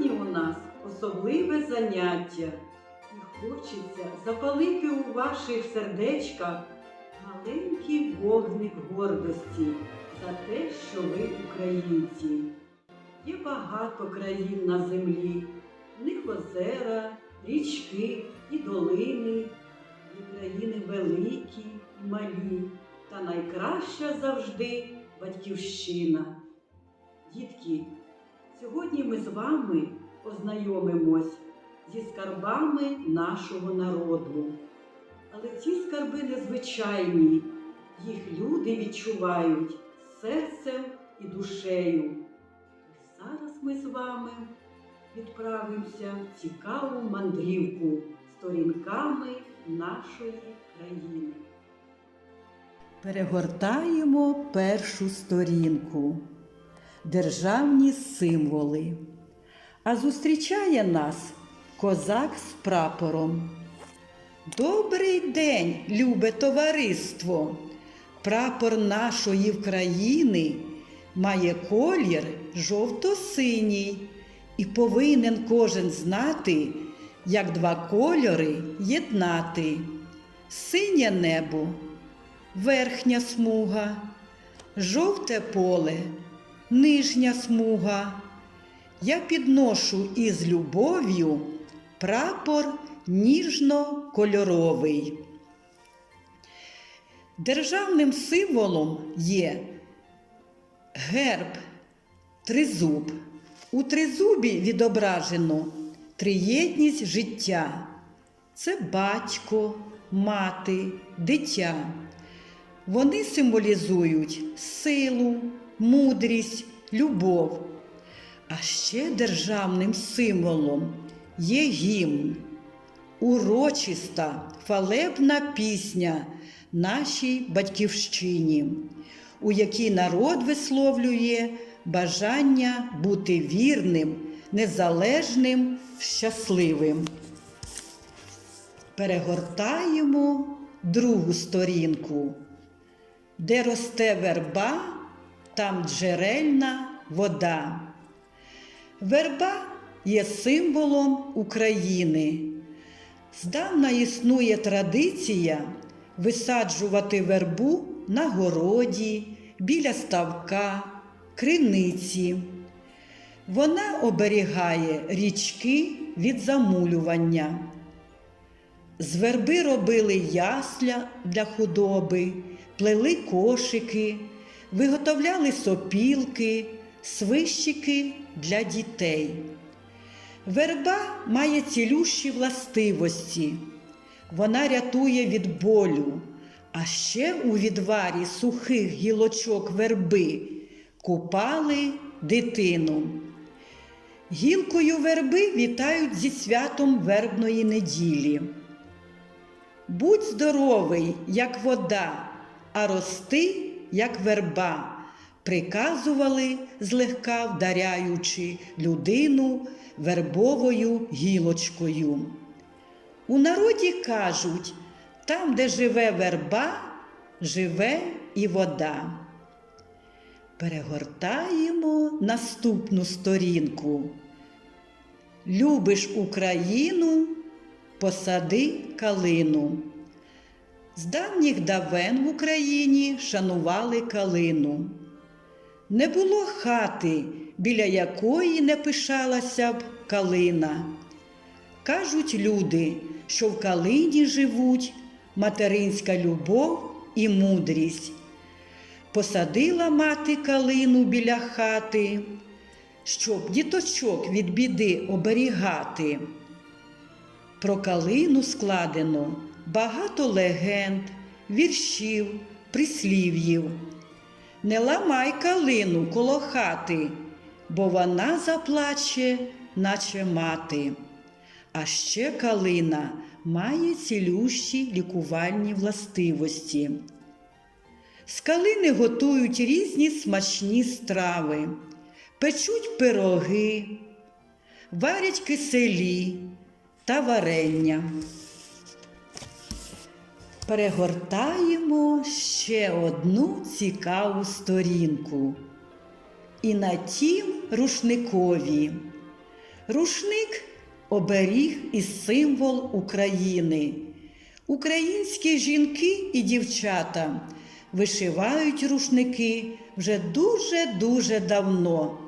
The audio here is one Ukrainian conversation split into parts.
Сьогодні у нас особливе заняття, і хочеться запалити у ваших сердечках маленький вогник гордості за те, що ви українці. Є багато країн на землі, в них озера, річки і долини, є країни великі і малі, та найкраща завжди батьківщина. Дітки, сьогодні ми з вами познайомимось зі скарбами нашого народу. Але ці скарби незвичайні, їх люди відчувають серцем і душею. Зараз ми з вами відправимося в цікаву мандрівку сторінками нашої країни. Перегортаємо першу сторінку. Державні символи. А зустрічає нас козак з прапором. Добрий день, любе товариство! Прапор нашої країни має колір жовто-синій і повинен кожен знати, як два кольори єднати. Синє небо, верхня смуга, жовте поле, нижня смуга. Я підношу із любов'ю прапор ніжно-кольоровий. Державним символом є герб тризуб. У тризубі відображено триєдність життя. Це батько, мати, дитя. Вони символізують силу, мудрість, любов. А ще державним символом є гімн, урочиста фалебна пісня нашій батьківщині, у якій народ висловлює бажання бути вірним, незалежним, щасливим. Перегортаємо другу сторінку. Де росте верба, там джерельна вода. Верба є символом України. Здавна існує традиція висаджувати вербу на городі, біля ставка, криниці. Вона оберігає річки від замулювання. З верби робили ясля для худоби, плели кошики, виготовляли сопілки, свищики для дітей. Верба має цілющі властивості. Вона рятує від болю, а ще у відварі сухих гілочок верби купали дитину. Гілкою верби вітають зі святом вербної неділі. Будь здоровий, як вода, а рости, як верба, приказували, злегка вдаряючи людину вербовою гілочкою. У народі кажуть, там, де живе верба, живе і вода. Перегортаємо наступну сторінку. Любиш Україну, посади калину. З давніх давен в Україні шанували калину. Не було хати, біля якої не пишалася б калина. Кажуть люди, що в калині живуть материнська любов і мудрість. Посадила мати калину біля хати, щоб діточок від біди оберігати. Про калину складено багато легенд, віршів, прислів'їв. Не ламай калину коло хати, бо вона заплаче, наче мати. А ще калина має цілющі лікувальні властивості. З калини готують різні смачні страви, печуть пироги, варять киселі та варення. Перегортаємо ще одну цікаву сторінку. І на тім рушникові Рушник оберіг і символ України. Українські жінки і дівчата вишивають рушники вже дуже-дуже давно.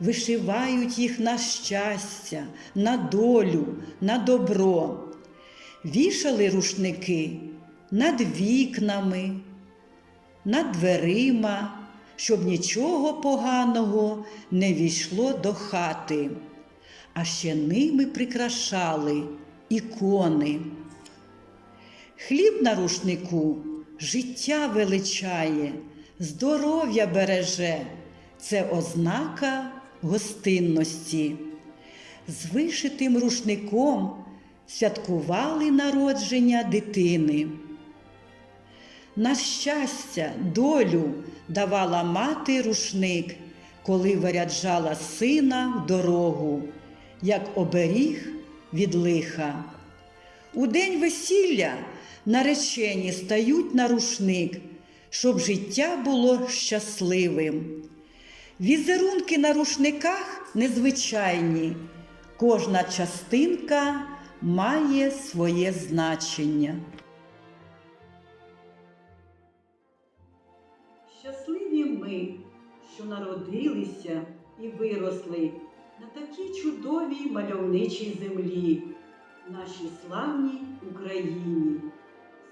Вишивають їх на щастя, на долю, на добро. Вішали рушники над вікнами, над дверима, щоб нічого поганого не війшло до хати. А ще ними прикрашали ікони. Хліб на рушнику життя величає, здоров'я береже. Це ознака гостинності. З вишитим рушником святкували народження дитини. На щастя, долю давала мати рушник, коли виряджала сина в дорогу, як оберіг від лиха. У день весілля наречені стають на рушник, щоб життя було щасливим. Візерунки на рушниках незвичайні, кожна частинка має своє значення. Ми, що народилися і виросли на такій чудовій мальовничій землі, нашій славній Україні.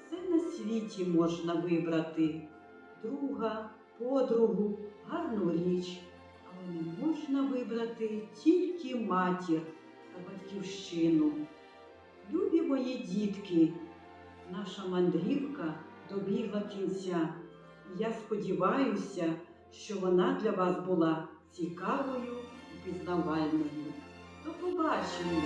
Все на світі можна вибрати друга, подругу, гарну річ, але не можна вибрати тільки матір та батьківщину. Любі мої дітки, наша мандрівка добігла кінця. Я сподіваюся, що вона для вас була цікавою і пізнавальною. До побачення!